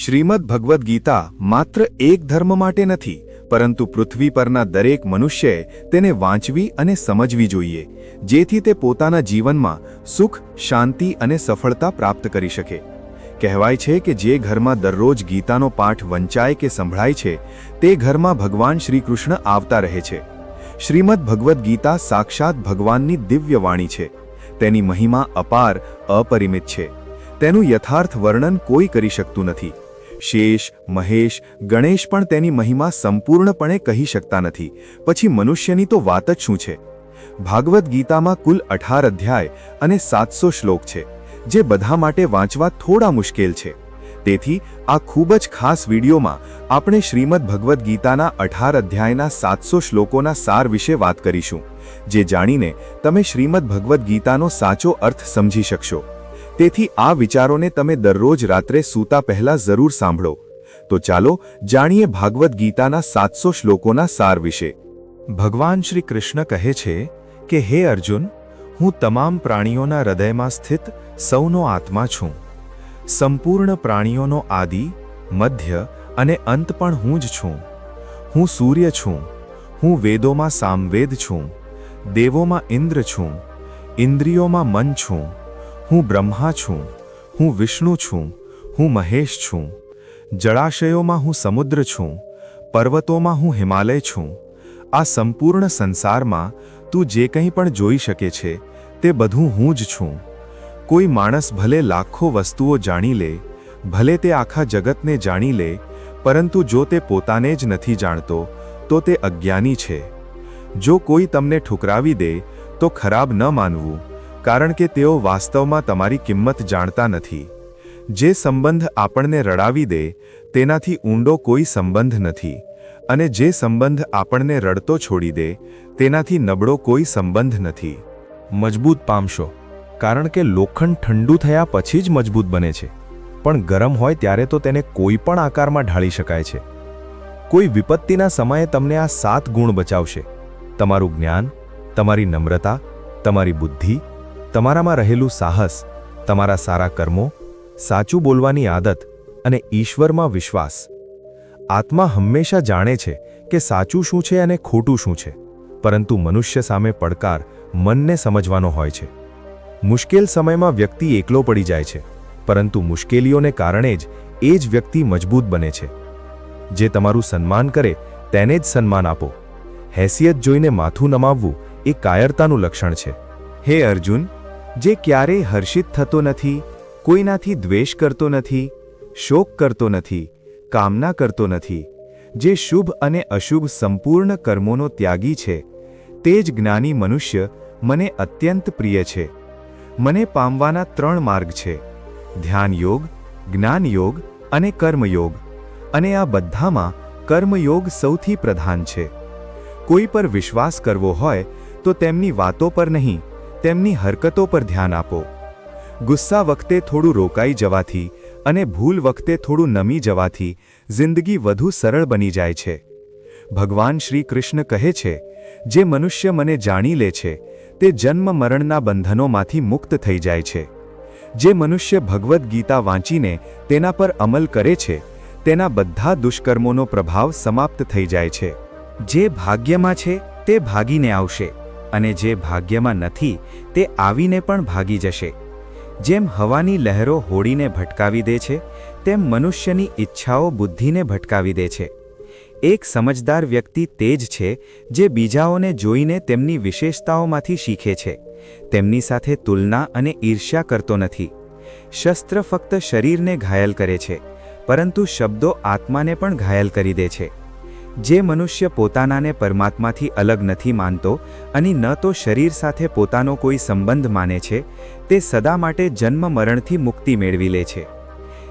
શ્રીમદ ભગવદ્ ગીતા માત્ર એક ધર્મ માટે નથી, પરંતુ પૃથ્વી પરના દરેક મનુષ્યએ તેને વાંચવી અને સમજવી જોઈએ, જેથી તે પોતાના જીવનમાં સુખ, શાંતિ અને સફળતા પ્રાપ્ત કરી શકે. કહેવાય છે કે જે ઘરમાં દરરોજ ગીતાનો પાઠ વંચાય કે સંભળાય છે, તે ઘરમાં ભગવાન શ્રીકૃષ્ણ આવતા રહે છે. શ્રીમદ ભગવદ્ ગીતા સાક્ષાત ભગવાનની દિવ્ય વાણી છે. તેની મહિમા અપાર, અપરિમિત છે. તેનું યથાર્થ વર્ણન કોઈ કરી શકતું નથી. શેષ, મહેશ, ગણેશ પણ તેની મહિમા સંપૂર્ણપણે કહી શકતા નથી. પછી મનુષ્યની તો વાત જ શું છે? ભાગવદ્ ગીતામાં કુલ અઢાર અધ્યાય અને સાતસો શ્લોક છે, જે બધા માટે વાંચવા થોડા મુશ્કેલ છે. તેથી, આ ખૂબ જ ખાસ વિડીયોમાં આપણે શ્રીમદ ભગવદ્ ગીતાના અઢાર અધ્યાયના સાતસો શ્લોકોના સાર વિશે વાત કરીશું, જે જાણીને તમે શ્રીમદ ભગવદ્ ગીતાનો સાચો અર્થ સમજી શકશો. તેથી આ વિચારોને તમે દરરોજ રાત્રે સૂતા પહેલા જરૂર સાંભળો. તો ચાલો જાણીએ ભાગવદ્ ગીતાના સાતસો શ્લોકોના સાર વિશે. ભગવાન શ્રી કૃષ્ણ કહે છે કે, હે અર્જુન, હું તમામ પ્રાણીઓના હૃદયમાં સ્થિત સૌનો આત્મા છું. સંપૂર્ણ પ્રાણીઓનો આદિ, મધ્ય અને અંત પણ હું જ છું. હું સૂર્ય છું. હું વેદોમાં સામવેદ છું. દેવોમાં ઇન્દ્ર છું. ઇન્દ્રિયોમાં મન છું. હું બ્રહ્મા છું, હું વિષ્ણુ છું, હું મહેશ છું. જળાશયોમાં હું સમુદ્ર છું, પર્વતોમાં હું હિમાલય છું. આ સંપૂર્ણ સંસારમાં તું જે કંઈ પણ જોઈ શકે છે, તે બધું હું જ છું. કોઈ માણસ ભલે લાખો વસ્તુઓ જાણી લે, ભલે તે આખા જગતને જાણી લે, પરંતુ જો તે પોતાને જ નથી જાણતો, તો તે અજ્ઞાની છે. જો કોઈ તમને ઠુકરાવી દે, તો ખરાબ ન માનવું. કારણ કે તેઓ વાસ્તવમાં તમારી કિંમત જાણતા નથી. જે સંબંધ આપણને રડાવી દે, તેનાથી ઊંડો કોઈ સંબંધ નથી. અને જે સંબંધ આપણને રડતો છોડી દે, તેનાથી નબળો કોઈ સંબંધ નથી. મજબૂત પામશો. કારણ કે લોખંડ ઠંડુ થયા પછી જ મજબૂત બને છે. પણ ગરમ હોય ત્યારે તો તેને કોઈ પણ આકારમાં ઢાળી શકાય છે. કોઈ વિપત્તિના સમયે તમને આ સાત ગુણ બચાવશે. તમારું જ્ઞાન, તમારી નમ્રતા, તમારી બુદ્ધિ તમારામાં રહેલું સાહસ, તમારા સારા કર્મો, સાચું બોલવાની આદત અને ઈશ્વરમાં વિશ્વાસ. આત્મા હંમેશા જાણે છે કે સાચું શું છે અને ખોટું શું છે, પરંતુ મનુષ્ય સામે પડકાર મનને સમજવાનો હોય છે. મુશ્કેલ સમયમાં વ્યક્તિ એકલો પડી જાય છે, પરંતુ મુશ્કેલીઓને કારણે જ એ જ વ્યક્તિ મજબૂત બને છે. જે તમારું સન્માન કરે, તેને જ સન્માન આપો. હેસિયત જોઈને માથું નમાવવું એ કાયરતાનું લક્ષણ છે. હે અર્જુન જે ક્યારેય હર્ષિત થતો નથી, કોઈનાથી દ્વેષ કરતો નથી, શોક કરતો નથી, કામના કરતો નથી, જે શુભ અને અશુભ સંપૂર્ણ કર્મોનો ત્યાગી છે, તે જ જ્ઞાની મનુષ્ય મને અત્યંત પ્રિય છે. મને પામવાના ત્રણ માર્ગ છે ધ્યાન યોગ જ્ઞાન યોગ અને કર્મયોગ, અને આ બધામાં કર્મયોગ સૌથી પ્રધાન છે. કોઈ પર વિશ્વાસ કરવો હોય તો તેમની વાતો પર નહીં તેમની હરકતો પર ધ્યાન આપો. ગુસ્સા વખતે થોડું રોકાઈ જવાથી અને ભૂલ વખતે થોડું નમી જવાથી જિંદગી વધુ સરળ બની જાય છે. ભગવાન શ્રી કૃષ્ણ કહે છે, જે મનુષ્ય મને જાણી લે છે, તે જન્મ મરણના બંધનોમાંથી મુક્ત થઈ જાય છે. જે મનુષ્ય ભગવદ્ ગીતા વાંચીને તેના પર અમલ કરે છે, તેના બધા દુષ્કર્મોનો પ્રભાવ સમાપ્ત થઈ જાય છે. જે ભાગ્યમાં છે, તે ભાગીને આવશે. અને જે ભાગ્યમાં નથી, તે આવીને પણ ભાગી જશે. જેમ હવાની લહેરો હોડીને ભટકાવી દે છે, તેમ મનુષ્યની ઈચ્છાઓ બુદ્ધિને ભટકાવી દે છે. એક સમજદાર વ્યક્તિ તે જ છે જે બીજાઓને જોઈને તેમની વિશેષતાઓમાંથી શીખે છે. તેમની સાથે તુલના અને ઈર્ષ્યા કરતો નથી. શસ્ત્ર ફક્ત શરીરને ઘાયલ કરે છે, પરંતુ શબ્દો આત્માને પણ ઘાયલ કરી દે છે. જે મનુષ્ય પોતાનાને પરમાત્માથી અલગ નથી માનતો અને ન તો શરીર સાથે પોતાનો કોઈ સંબંધ માને છે, તે સદા માટે જન્મ મરણથી મુક્તિ મેળવી લે છે.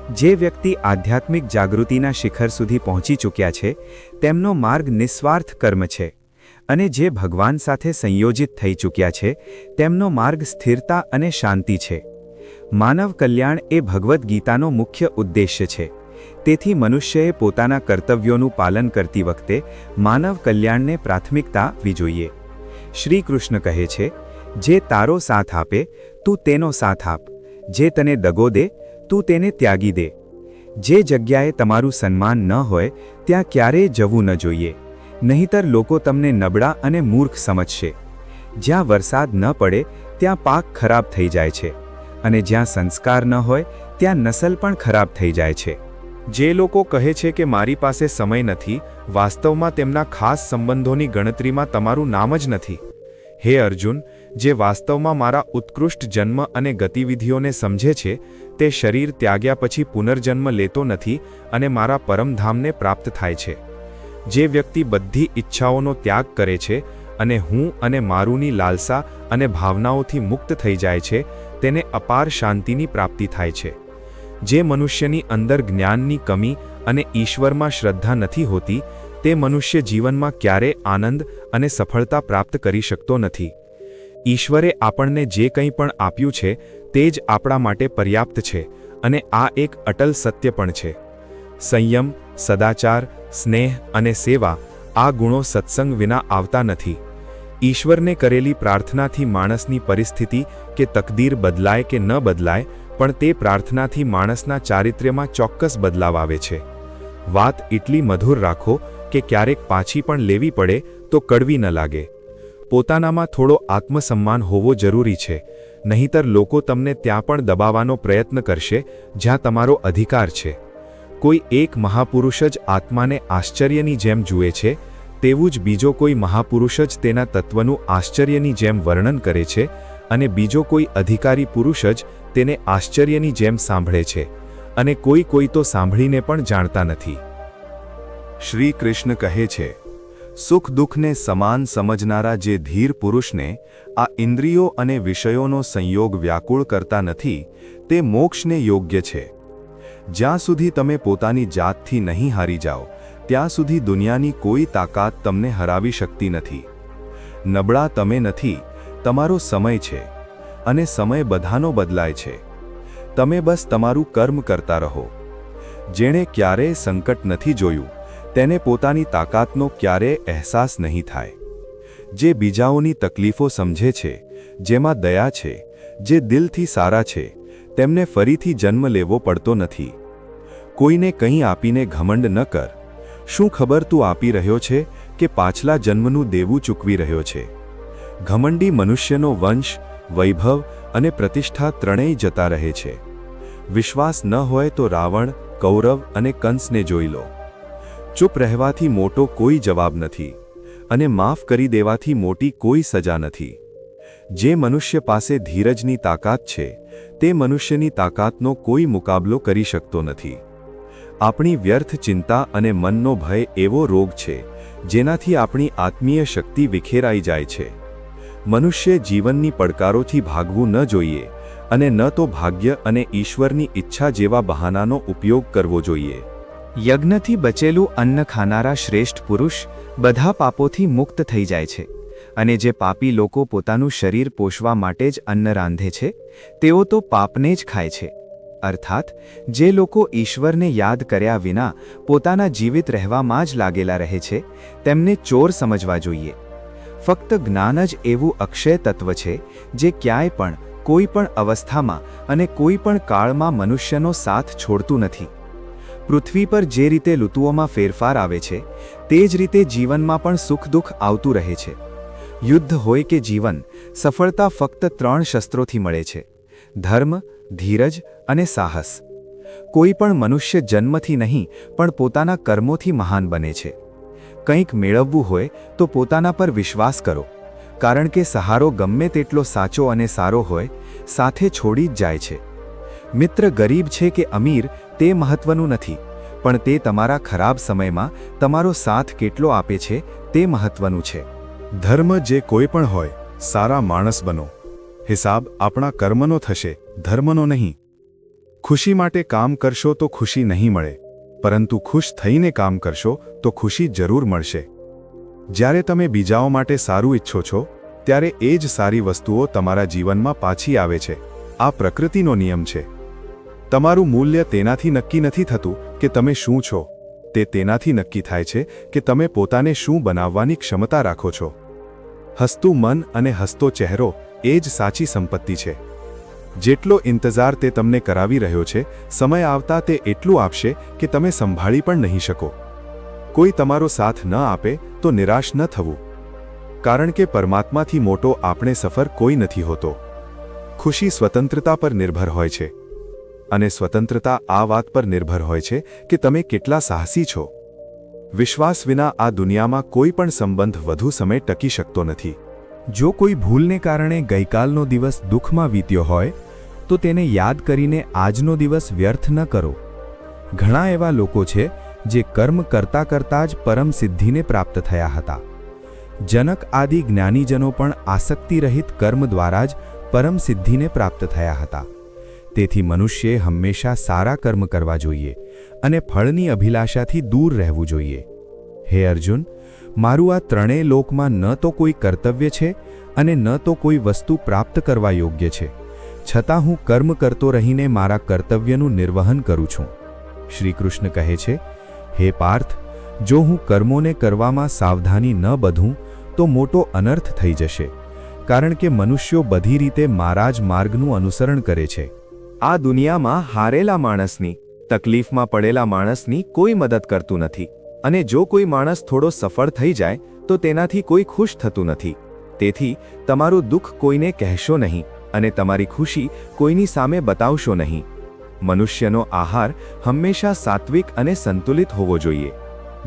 જે વ્યક્તિ આધ્યાત્મિક જાગૃતિના શિખર સુધી પહોંચી ચૂક્યા છે, તેમનો માર્ગ નિસ્વાર્થ કર્મ છે અને જે ભગવાન સાથે સંયોજિત થઈ ચૂક્યા છે, તેમનો માર્ગ સ્થિરતા અને શાંતિ છે. માનવ કલ્યાણ એ ભગવદ્ ગીતાનો મુખ્ય ઉદ્દેશ્ય છે. તેથી મનુષ્યએ પોતાના કર્તવ્યોનું પાલન કરતી વખતે માનવ કલ્યાણને પ્રાથમિકતા આપવી જોઈએ. શ્રી કૃષ્ણ કહે છે, જે તારો સાથ આપે, તું તેનો સાથ આપ. જે તને દગો દે, તું તેને ત્યાગી દે. જે જગ્યાએ તમારું સન્માન ન હોય, ત્યાં ક્યારેય જવું ન જોઈએ. નહીંતર લોકો તમને નબળા અને મૂર્ખ સમજશે. જ્યાં વરસાદ ન પડે, ત્યાં પાક ખરાબ થઈ જાય છે. અને જ્યાં સંસ્કાર ન હોય, ત્યાં નસલ પણ ખરાબ થઈ જાય છે. જે લોકો કહે છે કે મારી પાસે સમય નથી, વાસ્તવમાં તેમના ખાસ સંબંધોની ગણતરીમાં તમારું નામ જ નથી. હે અર્જુન, જે વાસ્તવમાં મારા ઉત્કૃષ્ટ જન્મ અને ગતિવિધિઓને સમજે છે, તે શરીર ત્યાગ્યા પછી પુનર્જન્મ લેતો નથી અને મારા પરમધામને પ્રાપ્ત થાય છે. જે વ્યક્તિ બધી ઈચ્છાઓનો ત્યાગ કરે છે અને હું અને મારુંની લાલસા અને ભાવનાઓથી મુક્ત થઈ જાય છે, તેને અપાર શાંતિની પ્રાપ્તિ થાય છે. જે મનુષ્યની અંદર જ્ઞાનની કમી અને ઈશ્વરમાં શ્રદ્ધા નથી હોતી, તે મનુષ્ય જીવનમાં ક્યારે આનંદ અને સફળતા પ્રાપ્ત કરી શકતો નથી. ઈશ્વરે આપણને જે કંઈ પણ આપ્યું છે, તે જ આપણા માટે પર્યાપ્ત છે અને આ એક અટલ સત્ય પણ છે. સંયમ, સદાચાર, સ્નેહ અને સેવા આ ગુણો સત્સંગ વિના આવતા નથી. ઈશ્વરને કરેલી પ્રાર્થનાથી માણસની પરિસ્થિતિ કે તકદીર બદલાય કે ન બદલાય પણ તે પ્રાર્થનાથી માણસના ચારિત્ર્યમાં ચોક્કસ બદલાવ આવે છે. વાત એટલી મધુર રાખો કે ક્યારેક પાછી પણ લેવી પડે તો કડવી ન લાગે. પોતાનામાં થોડો આત્મસન્માન હોવો જરૂરી છે, નહીંતર લોકો તમને ત્યાં પણ દબાવવાનો પ્રયત્ન કરશે, જ્યાં તમારો અધિકાર છે. કોઈ એક મહાપુરુષ જ આત્માને આશ્ચર્યની જેમ જુએ છે, તેવું જ બીજો કોઈ મહાપુરુષ જ તેના તત્વનું આશ્ચર્યની જેમ વર્ણન કરે છે અને બીજો કોઈ અધિકારી પુરુષ જ તેને આશ્ચર્યની જેમ સાંભળે છે અને કોઈ કોઈ તો સાંભળીને પણ જાણતા નથી. શ્રી કૃષ્ણ કહે છે, સુખ દુઃખને સમાન સમજનારા જે ધીર પુરુષને આ ઇન્દ્રિયો અને વિષયોનો સંયોગ વ્યાકુળ કરતા નથી, તે મોક્ષને યોગ્ય છે. જ્યાં સુધી તમે પોતાની જાતથી નહીં હારી જાઓ, ત્યાં સુધી દુનિયાની કોઈ તાકાત તમને હરાવી શકતી નથી. નબળા તમે નથી તમારો સમય છે અને સમય બધાનો બદલાય છે. તમે બસ તમારું કર્મ કરતા રહો. જેણે ક્યારેય સંકટ નથી જોયું, તેને પોતાની તાકાતનો ક્યારેય અહેસાસ નહીં થાય. જે બીજાઓની તકલીફો સમજે છે, જેમાં દયા છે, જે દિલથી સારા છે, તેમને ફરીથી જન્મ લેવો પડતો નથી. કોઈને કંઈ આપીને ઘમંડ ન કર. શું ખબર તું આપી રહ્યો છે કે પાછલા જન્મનું દેવું ચૂકવી રહ્યો છે? ઘમંડી મનુષ્યનો વંશ, વૈભવ અને પ્રતિષ્ઠા ત્રણેય જતા રહે છે. વિશ્વાસ ન હોય તો રાવણ, કૌરવ અને કંસને જોઈ લો. ચૂપ રહેવાથી મોટો કોઈ જવાબ નથી અને માફ કરી દેવાથી મોટી કોઈ સજા નથી. જે મનુષ્ય પાસે ધીરજની તાકાત છે, તે મનુષ્યની તાકાતનો કોઈ મુકાબલો કરી શકતો નથી. આપણી વ્યર્થ ચિંતા અને મનનો ભય એવો રોગ છે, જેનાથી આપણી આત્મીય શક્તિ વિખેરાઈ જાય છે. મનુષ્ય જીવનની પડકારોથી ભાગવું ન જોઈએ અને ન તો ભાગ્ય અને ઈશ્વરની ઈચ્છા જેવા બહાનાનો ઉપયોગ કરવો જોઈએ. યજ્ઞથી બચેલું અન્ન ખાનારા શ્રેષ્ઠ પુરુષ બધા પાપોથી મુક્ત થઈ જાય છે અને જે પાપી લોકો પોતાનું શરીર પોષવા માટે જ અન્ન રાંધે છે, તેઓ તો પાપને જ ખાય છે. અર્થાત, જે લોકો ઈશ્વરને યાદ કર્યા વિના પોતાના જીવિત રહેવામાં જ લાગેલા રહે છે, તેમને ચોર સમજવા જોઈએ. ફક્ત જ્ઞાન જ એવું અક્ષય તત્વ છે જે ક્યાંય પણ, કોઈ પણ અવસ્થામાં અને કોઈ પણ કાળમાં મનુષ્યનો સાથ છોડતું નથી. પૃથ્વી પર જે રીતે ઋતુઓમાં ફેરફાર આવે છે, તે જ રીતે જીવનમાં પણ સુખ દુઃખ આવતું રહે છે. યુદ્ધ હોય કે જીવન, સફળતા ફક્ત ત્રણ શસ્ત્રોથી મળે છે. ધર્મ, ધીરજ અને સાહસ. કોઈ પણ મનુષ્ય જન્મથી નહીં, પણ પોતાના કર્મોથી મહાન બને છે. કંઈક મેળવવું હોય તો પોતાના પર વિશ્વાસ કરો. કારણ કે સહારો ગમે તેટલો સાચો અને સારો હોય, સાથે છોડી જ જાય છે. મિત્ર ગરીબ છે કે અમીર, તે મહત્વનું નથી. પણ તે તમારા ખરાબ સમયમાં તમારો સાથ કેટલો આપે છે, તે મહત્વનું છે. ધર્મ જે કોઈ પણ હોય, સારા માણસ બનો. હિસાબ આપણા કર્મનો થશે, ધર્મનો નહીં. ખુશી માટે કામ કરશો તો ખુશી નહીં મળે. પરંતુ ખુશ થઈને કામ કરશો તો ખુશી જરૂર મળશે. જ્યારે તમે બીજાઓ માટે સારું ઈચ્છો છો, ત્યારે એ જ સારી વસ્તુઓ તમારા જીવનમાં પાછી આવે છે. આ પ્રકૃતિનો નિયમ છે. તમારું મૂલ્ય તેનાથી નક્કી નથી થતું કે તમે શું છો. તે તેનાથી નક્કી થાય છે કે તમે પોતાને શું બનાવવાની ક્ષમતા રાખો છો. હસતું મન અને હસતો ચહેરો એ જ સાચી સંપત્તિ છે. જેટલો ઇંતજાર તે તમને કરાવી રહ્યો છે, સમય આવતા તે એટલું આપશે કે તમે સંભાળી પણ નહીં શકો. કોઈ તમારો સાથ ન આપે તો નિરાશ ન થવું. કારણ કે પરમાત્માથી મોટો આપણે સફર કોઈ નથી હોતો. ખુશી સ્વતંત્રતા પર નિર્ભર હોય છે. અને સ્વતંત્રતા આ વાત પર નિર્ભર હોય છે કે તમે કેટલા સાહસી છો. વિશ્વાસ વિના આ દુનિયામાં કોઈ પણ સંબંધ વધુ સમય ટકી શકતો નથી. જો કોઈ ભૂલને કારણે ગઈકાલનો દિવસ દુઃખમાં વીત્યો હોય તો તેને યાદ કરીને આજનો દિવસ વ્યર્થ ન કરો. ઘણા એવા લોકો છે, જે કર્મ કરતા કરતા જ પરમ સિદ્ધિને પ્રાપ્ત થયા હતા. જનક આદિ જ્ઞાનીજનો પણ આસક્તિરહિત કર્મ દ્વારા જ પરમ સિદ્ધિને પ્રાપ્ત થયા હતા. તેથી મનુષ્યે હંમેશા સારા કર્મ કરવા જોઈએ અને ફળની અભિલાષાથી દૂર રહેવું જોઈએ. હે અર્જુન, મારું આ ત્રણેય લોકમાં ન તો કોઈ કર્તવ્ય છે અને ન તો કોઈ વસ્તુ પ્રાપ્ત કરવા યોગ્ય છે. છતાં હું કર્મ કરતો રહીને મારા કર્તવ્યનું નિર્વહન કરું છું. શ્રી કૃષ્ણ કહે છે, હે પાર્થ, જો હું કર્મોને કરવામાં સાવધાની ન બધું, તો મોટો અનર્થ થઈ જશે, કારણ કે મનુષ્યો બધી રીતે મારા જ માર્ગનું અનુસરણ કરે છે. આ દુનિયામાં હારેલા માણસની, તકલીફમાં પડેલા માણસની કોઈ મદદ કરતું નથી, અને જો કોઈ માણસ થોડો સફળ થઈ જાય, તો તેનાથી કોઈ ખુશ થતું નથી. તેથી, તમારું દુઃખ કોઈને કહેશો નહીં. અને તમારી ખુશી કોઈની સામે બતાવશો નહીં. મનુષ્યનો આહાર હંમેશા સાત્વિક અને સંતુલિત હોવો જોઈએ.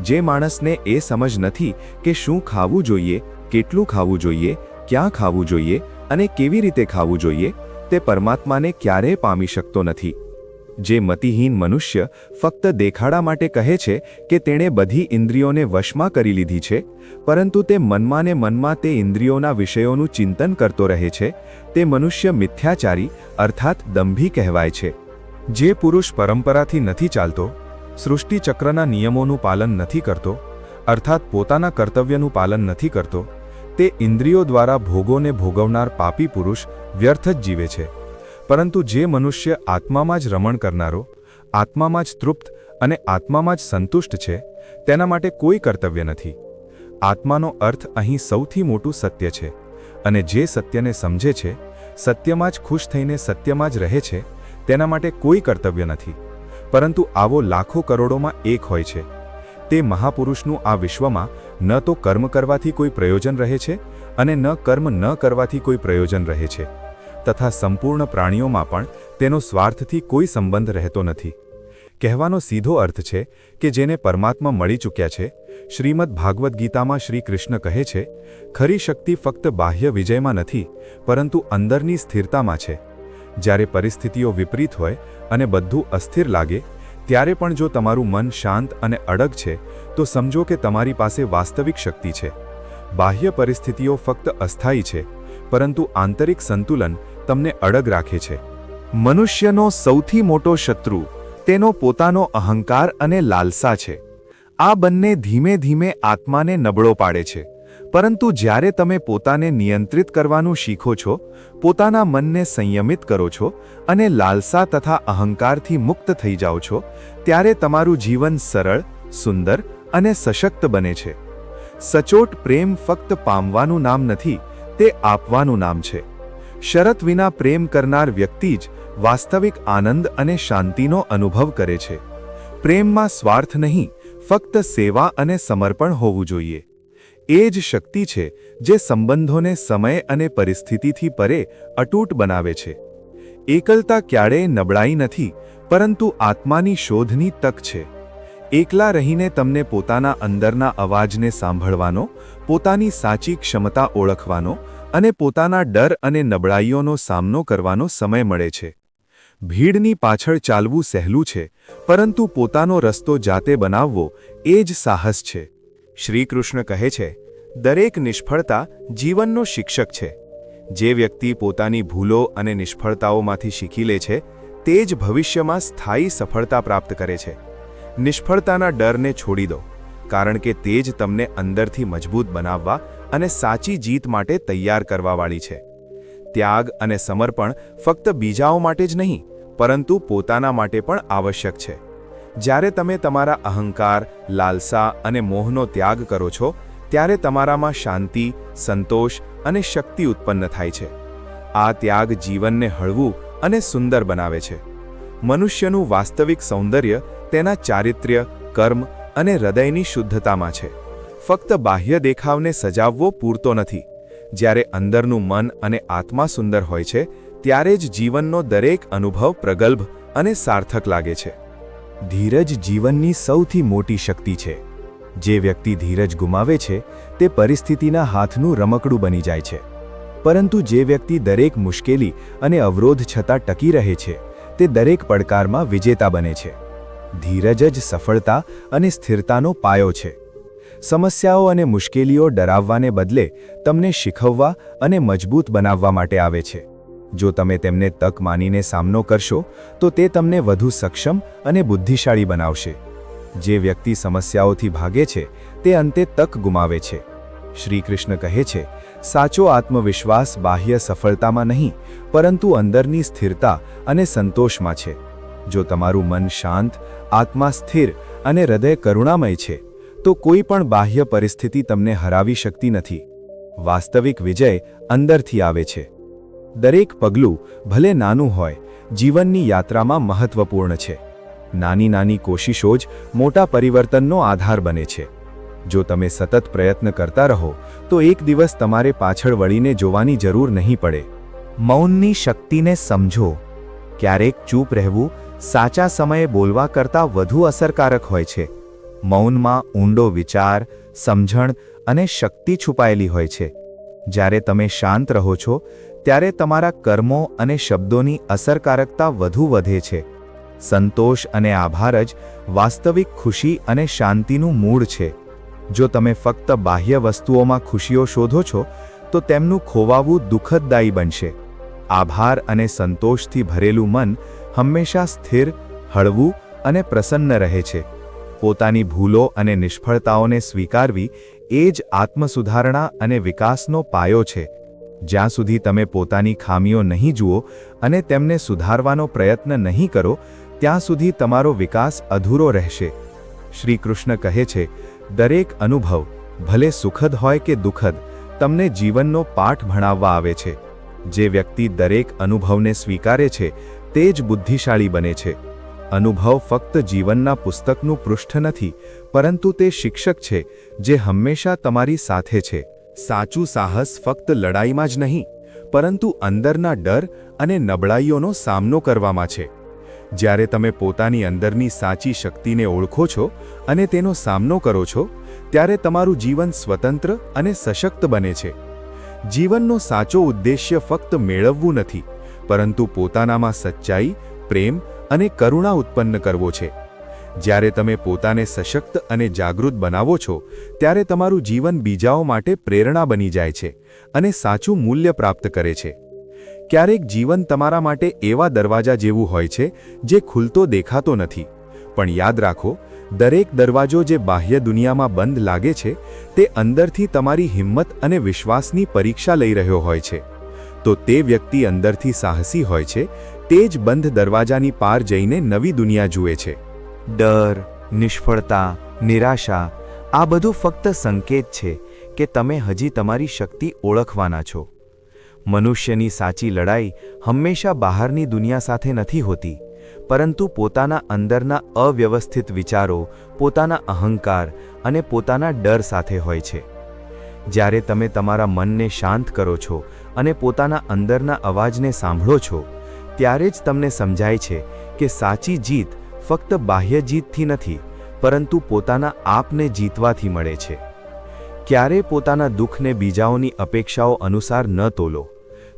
જે માણસને એ સમજ નથી કે શું ખાવું જોઈએ, કેટલું ખાવું જોઈએ, ક્યાં ખાવું જોઈએ અને કેવી રીતે ખાવું જોઈએ, તે પરમાત્માને ક્યારેય પામી શકતો નથી. જે મતિહીન મનુષ્ય ફક્ત દેખાડા માટે કહે છે કે તેણે બધી ઇન્દ્રિયોને વશમાં કરી લીધી છે, પરંતુ તે મનમાં ને મનમાં તે ઇન્દ્રિયોના વિષયોનું ચિંતન કરતો રહે છે તે મનુષ્ય મિથ્યાચારી અર્થાત દંભી કહેવાય છે. જે પુરુષ પરંપરાથી નથી ચાલતો, સૃષ્ટિચક્રના નિયમોનું પાલન નથી કરતો, અર્થાત પોતાના કર્તવ્યનું પાલન નથી કરતો, તે ઇન્દ્રિયો દ્વારા ભોગોને ભોગવનાર પાપી પુરુષ વ્યર્થ જ જીવે છે. પરંતુ જે મનુષ્ય આત્મામાં જ રમણ કરનારો, આત્મામાં જ તૃપ્ત અને આત્મામાં જ સંતુષ્ટ છે, તેના માટે કોઈ કર્તવ્ય નથી. આત્માનો અર્થ અહીં સૌથી મોટું સત્ય છે. અને જે સત્યને સમજે છે, સત્યમાં જ ખુશ થઈને સત્યમાં જ રહે છે, તેના માટે કોઈ કર્તવ્ય નથી. પરંતુ આવો લાખો કરોડોમાં એક હોય છે. તે મહાપુરુષનું આ વિશ્વમાં ન તો કર્મ કરવાથી કોઈ પ્રયોજન રહે છે અને ન કર્મ ન કરવાથી કોઈ પ્રયોજન રહે છે. તથા સંપૂર્ણ પ્રાણીઓમાં પણ તેનો સ્વાર્થથી કોઈ સંબંધ રહેતો નથી. કહેવાનો સીધો અર્થ છે કે જેને પરમાત્મા મળી ચૂક્યા છે, શ્રીમદ ભાગવદ્ ગીતામાં શ્રી કૃષ્ણ કહે છે, ખરી શક્તિ ફક્ત બાહ્ય વિજયમાં નથી, પરંતુ અંદરની સ્થિરતામાં છે. જ્યારે પરિસ્થિતિઓ વિપરીત હોય અને બધું અસ્થિર લાગે, ત્યારે પણ જો તમારું મન શાંત અને અડગ છે, તો સમજો કે તમારી પાસે વાસ્તવિક શક્તિ છે. બાહ્ય પરિસ્થિતિઓ ફક્ત અસ્થાયી છે, પરંતુ આંતરિક સંતુલન તમને અડગ રાખે છે. મનુષ્યનો સૌથી મોટો શત્રુ તેનો પોતાનો અહંકાર અને લાલસા છે. આ બંને ધીમે ધીમે આત્માને નબળો પાડે છે. પરંતુ જ્યારે તમે પોતાને નિયંત્રિત કરવાનું શીખો છો, પોતાના મનને સંયમિત કરો છો અને લાલસા તથા અહંકારથી મુક્ત થઈ જાઓ છો, ત્યારે તમારું જીવન સરળ, સુંદર અને સશક્ત બને છે. સચોટ પ્રેમ ફક્ત પામવાનું નામ નથી, તે આપવાનું નામ છે. શરત વિના પ્રેમ કરનાર વ્યક્તિ જ વાસ્તવિક આનંદ અને શાંતિનો અનુભવ કરે છે. પ્રેમમાં સ્વાર્થ નહીં, ફક્ત સેવા અને સમર્પણ હોવું જોઈએ. એ જ શક્તિ છે જે સંબંધોને સમય અને પરિસ્થિતિથી પરે અટૂટ બનાવે છે. એકલતા ક્યારેય નબળાઈ નથી, પરંતુ આત્માની શોધની તક છે. એકલા રહીને તમને પોતાના અંદરના અવાજને સાંભળવાનો, પોતાની સાચી ક્ષમતા ઓળખવાનો અને પોતાના ડર અને નબળાઈઓનો સામનો કરવાનો સમય મળે છે. ભીડની પાછળ ચાલવું સહેલું છે, પરંતુ પોતાનો રસ્તો જાતે બનાવવો એ જ સાહસ છે. શ્રીકૃષ્ણ કહે છે, દરેક નિષ્ફળતા જીવનનો શિક્ષક છે. જે વ્યક્તિ પોતાની ભૂલો અને નિષ્ફળતાઓમાંથી શીખી લે છે, તે જ ભવિષ્યમાં સ્થાયી સફળતા પ્રાપ્ત કરે છે. નિષ્ફળતાના ડરને છોડી દો, કારણ કે તે જ તમને અંદરથી મજબૂત બનાવવા અને સાચી જીત માટે તૈયાર કરવાવાળી છે. ત્યાગ અને સમર્પણ ફક્ત બીજાઓ માટે જ નહીં પરંતુ પોતાના માટે પણ આવશ્યક છે. જ્યારે તમે તમારા અહંકાર, લાલસા અને મોહનો ત્યાગ કરો છો, ત્યારે તમારામાં શાંતિ, સંતોષ અને શક્તિ ઉત્પન્ન થાય છે. આ ત્યાગ જીવનને હળવું અને સુંદર બનાવે છે. મનુષ્યનું વાસ્તવિક સૌંદર્ય તેના ચારિત્ર્ય, કર્મ અને હૃદયની શુદ્ધતામાં છે. ફક્ત બાહ્ય દેખાવને સજાવવો પૂરતો નથી. જ્યારે અંદરનું મન અને આત્મા સુંદર હોય છે ત્યારે જ જીવનનો દરેક અનુભવ પ્રગલ્ભ અને સાર્થક લાગે છે. ધીરજ જીવનની સૌથી મોટી શક્તિ છે. જે વ્યક્તિ ધીરજ ગુમાવે છે, તે પરિસ્થિતિના હાથનું રમકડું બની જાય છે. પરંતુ જે વ્યક્તિ દરેક મુશ્કેલી અને અવરોધ છતાં ટકી રહે છે, તે દરેક પડકારમાં વિજેતા બને છે. ધીરજ જ સફળતા અને સ્થિરતાનો પાયો છે. સમસ્યાઓ અને મુશ્કેલીઓ ડરાવવાને બદલે તમને શીખવવા અને મજબૂત બનાવવા માટે આવે છે. જો તમે તેમને તક માનીને સામનો કરશો, તો તે તમને વધુ સક્ષમ અને બુદ્ધિશાળી બનાવશે. જે વ્યક્તિ સમસ્યાઓથી ભાગે છે, તે અંતે તક ગુમાવે છે. શ્રીકૃષ્ણ કહે છે, સાચો આત્મવિશ્વાસ બાહ્ય સફળતામાં નહીં, પરંતુ અંદરની સ્થિરતા અને સંતોષમાં છે. જો તમારું મન શાંત, આત્મા સ્થિર અને હૃદય કરુણામય છે, તો કોઈ પણ બાહ્ય પરિસ્થિતિ તમને હરાવી શકતી નથી. વાસ્તવિક વિજય અંદરથી આવે છે. દરેક પગલું ભલે નાનું હોય, જીવનની યાત્રામાં મહત્વપૂર્ણ છે. નાની નાની કોશિશો જ મોટા પરિવર્તનનો આધાર બને છે. જો તમે સતત પ્રયત્ન કરતા રહો, તો એક દિવસ તમારે પાછળ વળીને જોવાની જરૂર નહીં પડે. મૌનની શક્તિને સમજો. ક્યારેક ચૂપ રહેવું, સાચા સમયે બોલવા કરતાં વધુ અસરકારક હોય છે. મૌનમાં ઊંડો વિચાર, સમજણ અને શક્તિ છુપાયેલી હોય છે. જ્યારે તમે શાંત રહો છો ત્યારે તમારા કર્મો અને શબ્દોની અસરકારકતા વધુ વધે છે. સંતોષ અને આભાર જ વાસ્તવિક ખુશી અને શાંતિનું મૂળ છે. જો તમે ફક્ત બાહ્ય વસ્તુઓમાં ખુશીઓ શોધો છો, તો તેમનું ખોવાવું દુઃખદદાયી બનશે. આભાર અને સંતોષથી ભરેલું મન હંમેશા સ્થિર, હળવું અને પ્રસન્ન રહે છે. પોતાની ભૂલો અને નિષ્ફળતાઓને સ્વીકારવી એ જ આત્મસુધારણા અને વિકાસનો પાયો છે. જ્યાં સુધી તમે પોતાની ખામીઓ નહીં જુઓ અને તેમને સુધારવાનો પ્રયત્ન નહીં કરો, ત્યાં સુધી તમારો વિકાસ અધૂરો રહેશે. શ્રી કૃષ્ણ કહે છે, દરેક અનુભવ, ભલે સુખદ હોય કે દુઃખદ, તમને જીવનનો પાઠ ભણાવવા આવે છે. જે વ્યક્તિ દરેક અનુભવને સ્વીકારે છે, તે જ બુદ્ધિશાળી બને છે. અનુભવ ફક્ત જીવનના પુસ્તકનું પૃષ્ઠ નથી, પરંતુ તે શિક્ષક છે, જે હંમેશા તમારી સાથે છે. સાચું સાહસ ફક્ત લડાઈમાં જ નહીં, પરંતુ અંદરના ડર અને નબળાઈઓનો સામનો કરવામાં છે. જ્યારે તમે પોતાની અંદરની સાચી શક્તિને ઓળખો છો અને તેનો સામનો કરો છો, ત્યારે તમારું જીવન સ્વતંત્ર અને સશક્ત બને છે. જીવનનો સાચો ઉદ્દેશ્ય ફક્ત મેળવવું નથી, પરંતુ પોતાનામાં સચ્ચાઈ, પ્રેમ અને કરુણા ઉત્પન્ન કરવો છે. જ્યારે તમે પોતાને સશક્ત અને જાગૃત બનાવો છો, ત્યારે તમારું જીવન બીજાઓ માટે પ્રેરણા બની જાય છે અને સાચું મૂલ્ય પ્રાપ્ત કરે છે. ક્યારેક જીવન તમારા માટે એવા દરવાજા જેવું હોય છે, જે ખુલતો દેખાતો નથી. પણ યાદ રાખો, દરેક દરવાજો જે બાહ્ય દુનિયામાં બંધ લાગે છે, તે અંદરથી તમારી હિંમત અને વિશ્વાસની પરીક્ષા લઈ રહ્યો હોય છે. તો તે વ્યક્તિ અંદરથી સાહસી હોય છે, તે જ બંધ દરવાજાની પાર જઈને નવી દુનિયા જુએ છે. ડર, નિષ્ફળતા, નિરાશા, આ બધું ફક્ત સંકેત છે કે તમે હજી તમારી શક્તિ ઓળખવાના છો. મનુષ્યની સાચી લડાઈ હંમેશા બહારની દુનિયા સાથે નથી હોતી, પરંતુ પોતાના અંદરના અવ્યવસ્થિત વિચારો, પોતાના અહંકાર અને પોતાના ડર સાથે હોય છે. જ્યારે તમે તમારા મનને શાંત કરો છો અને પોતાના અંદરના અવાજને સાંભળો છો, ત્યારે જ તમને સમજાય છે કે સાચી જીત ફક્ત બાહ્ય જીતથી નથી, પરંતુ પોતાના આપને જીતવાથી મળે છે. ક્યારે પોતાના દુઃખને બીજાઓની અપેક્ષાઓ અનુસાર ન તોલો.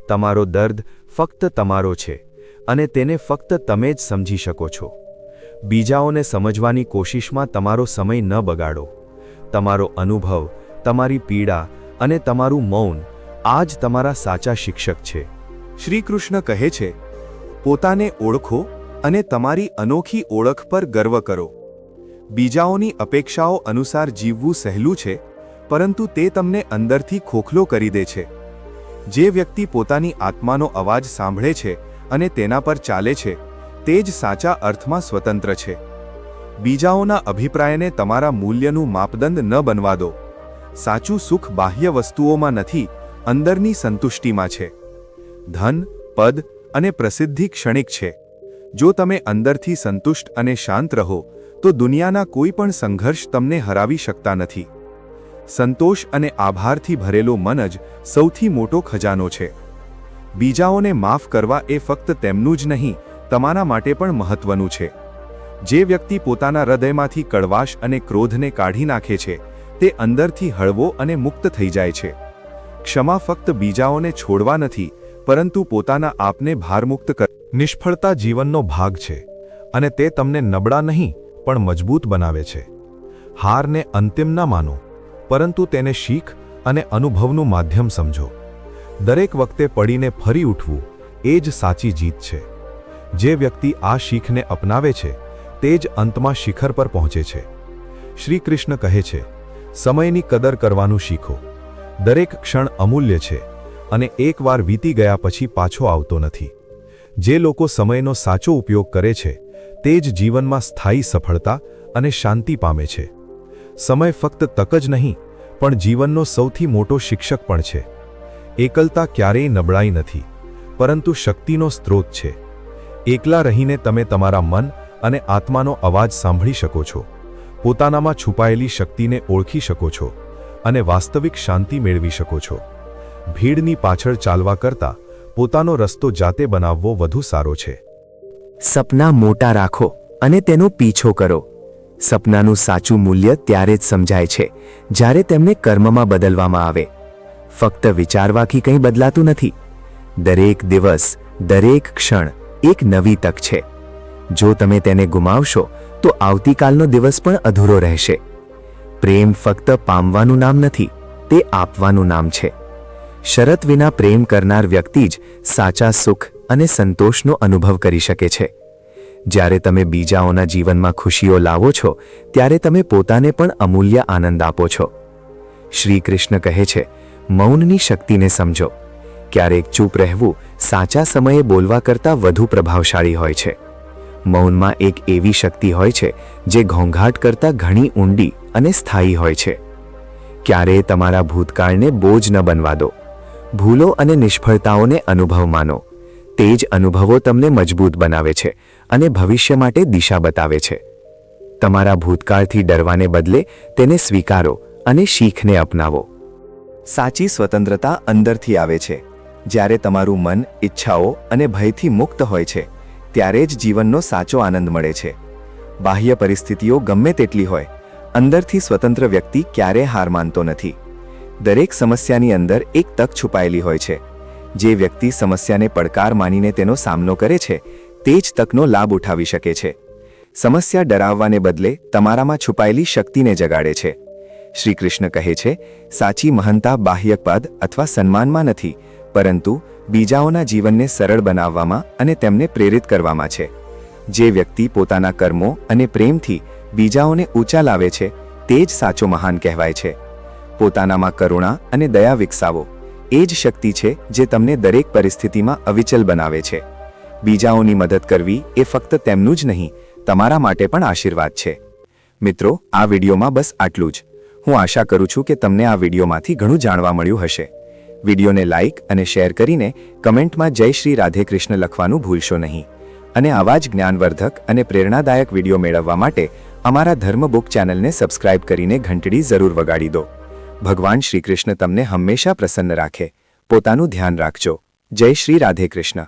તમારો દર્દ ફક્ત તમારો છે, અને તેને ફક્ત તમે જ સમજી શકો છો. બીજાઓને સમજવાની કોશિશમાં તમારો સમય ન બગાડો. તમારો અનુભવ, તમારી પીડા અને તમારું મૌન આ જ તમારા સાચા શિક્ષક છે. શ્રી કૃષ્ણ કહે છે, પોતાને ઓળખો અને તમારી અનોખી ઓળખ પર ગર્વ કરો. બીજાઓની અપેક્ષાઓ અનુસાર જીવવું સહેલું છે, પરંતુ તે તમને અંદરથી ખોખલો કરી દે છે. જે વ્યક્તિ પોતાની આત્માનો અવાજ સાંભળે છે અને તેના પર ચાલે છે, તે જ સાચા અર્થમાં સ્વતંત્ર છે. બીજાઓના અભિપ્રાયને તમારા મૂલ્યનું માપદંડ ન બનવા દો. સાચું સુખ બાહ્ય વસ્તુઓમાં નથી, અંદરની સંતુષ્ટિમાં છે. ધન, પદ અને પ્રસિદ્ધિ ક્ષણિક છે. જો તમે અંદરથી સંતુષ્ટ અને શાંત રહો, તો દુનિયાના કોઈ પણ સંઘર્ષ તમને હરાવી શકતા નથી. સંતોષ અને આભારથી ભરેલો મન જ સૌથી મોટો ખજાનો છે. બીજાઓને માફ કરવા એ ફક્ત તેમનું જ નહીં, તમારા માટે પણ મહત્વનું છે. જે વ્યક્તિ પોતાના હૃદયમાંથી કડવાશ અને ક્રોધને કાઢી નાખે છે, તે અંદરથી હળવો અને મુક્ત થઈ જાય છે. ક્ષમા ફક્ત બીજાઓને છોડવા નથી, પરંતુ પોતાના આપને ભારમુક્ત કર નિષ્ફળતા જીવનનો ભાગ છે અને તે તમને નબળા નહીં, પણ મજબૂત બનાવે છે. હારને અંતિમ ના માનો, પરંતુ તેને શીખ અને અનુભવનું માધ્યમ સમજો. દરેક વખતે પડીને ફરી ઉઠવું, એ જ સાચી જીત છે. જે વ્યક્તિ આ શીખને અપનાવે છે, તે જ અંતમાં શિખર પર પહોંચે છે. શ્રી કૃષ્ણ કહે છે, સમયની કદર કરવાનું શીખો. દરેક ક્ષણ અમૂલ્ય છે અને એકવાર વીતી ગયા પછી પાછો આવતો નથી. જે લોકો સમયનો સાચો ઉપયોગ કરે છે, તે જ જીવનમાં સ્થાયી સફળતા અને શાંતિ પામે છે. સમય ફક્ત તક જ નહીં, પણ જીવનનો સૌથી મોટો શિક્ષક પણ છે. એકલતા ક્યારેય નબળાઈ નથી, પરંતુ શક્તિનો સ્ત્રોત છે. એકલા રહીને તમે તમારા મન અને આત્માનો અવાજ સાંભળી શકો છો, પોતાનામાં છુપાયેલી શક્તિને ઓળખી શકો છો અને વાસ્તવિક શાંતિ મેળવી શકો છો. ભીડની પાછળ ચાલવા કરતાં પોતાનો રસ્તો જાતે બનાવવો વધુ સારો છે. સપના મોટા રાખો અને તેનો પીછો કરો. સપનાનું સાચું મૂલ્ય ત્યારે જ સમજાય છે, જ્યારે તેમને કર્મમાં બદલવામાં આવે. ફક્ત વિચારવાથી કંઈ બદલાતું નથી. દરેક દિવસ, દરેક ક્ષણ એક નવી તક છે. જો તમે તેને ગુમાવશો, તો આવતીકાલનો દિવસ પણ અધૂરો રહેશે. પ્રેમ ફક્ત પામવાનું નામ નથી, તે આપવાનું નામ છે. શરત વિના પ્રેમ કરનાર વ્યક્તિ જ સાચા સુખ અને સંતોષનો અનુભવ કરી શકે છે. જ્યારે તમે બીજાઓના જીવનમાં ખુશીઓ લાવો છો, ત્યારે તમે પોતાને પણ અમૂલ્ય આનંદ આપો છો. શ્રી કૃષ્ણ કહે છે, મૌનની શક્તિને સમજો. ક્યારેક ચૂપ રહેવું સાચા સમયે બોલવા કરતાં વધુ પ્રભાવશાળી હોય છે. મૌનમાં એક એવી શક્તિ હોય છે, જે ઘોંઘાટ કરતાં ઘણી ઊંડી અને સ્થાયી હોય છે. ક્યારેય તમારા ભૂતકાળને બોજ ન બનવા દો. ભૂલો અને નિષ્ફળતાઓને અનુભવ માનો. તે જ અનુભવો તમને મજબૂત બનાવે છે અને ભવિષ્ય માટે દિશા બતાવે છે. તમારા ભૂતકાળથી ડરવાને બદલે તેને સ્વીકારો અને શીખને અપનાવો. સાચી સ્વતંત્રતા અંદરથી આવે છે. જ્યારે તમારું મન ઈચ્છાઓ અને ભયથી મુક્ત હોય છે, ત્યારે જ જીવનનો સાચો આનંદ મળે છે. બાહ્ય પરિસ્થિતિઓ ગમે તેટલી હોય, અંદરથી સ્વતંત્ર વ્યક્તિ ક્યારે હાર માનતો નથી. દરેક સમસ્યાની અંદર એક તક છુપાયેલી હોય છે. જે વ્યક્તિ સમસ્યાને પડકાર માનીને તેનો સામનો કરે છે, તે જ તકનો લાભ ઉઠાવી શકે છે. સમસ્યા ડરાવવાને બદલે તમારામાં છુપાયેલી શક્તિને જગાડે છે. શ્રી કૃષ્ણ કહે છે, સાચી મહાનતા બાહ્યપદ અથવા સન્માનમાં નથી, પરંતુ બીજાઓના જીવનને સરળ બનાવવામાં અને તેમને પ્રેરિત કરવામાં છે. જે વ્યક્તિ પોતાના કર્મો અને પ્રેમથી બીજાઓને ઊંચા લાવે છે, તે જ સાચો મહાન કહેવાય છે. પોતાનામાં કરુણા અને દયા વિકસાવો. એ જ શક્તિ છે જે તમને દરેક પરિસ્થિતિમાં અવિચલ બનાવે છે. બીજાઓની મદદ કરવી એ ફક્ત તેમનું જ નહીં, તમારા માટે પણ આશીર્વાદ છે. મિત્રો, આ વિડીયોમાં બસ આટલું જ. હું આશા કરું છું કે તમને આ વિડીયોમાંથી ઘણું જાણવા મળ્યું હશે. વિડીયોને લાઇક અને શેર કરીને કમેન્ટમાં જય શ્રી રાધે લખવાનું ભૂલશો નહીં. અને આવા જ જ્ઞાનવર્ધક અને પ્રેરણાદાયક વીડિયો મેળવવા માટે અમારા ધર્મ બુક ચેનલને સબસ્ક્રાઇબ કરીને ઘંટડી જરૂર વગાડી દો. ભગવાન શ્રી કૃષ્ણ તમને હંમેશા પ્રસન્ન રાખે. પોતાનું ધ્યાન રાખજો. જય શ્રી રાધે કૃષ્ણ.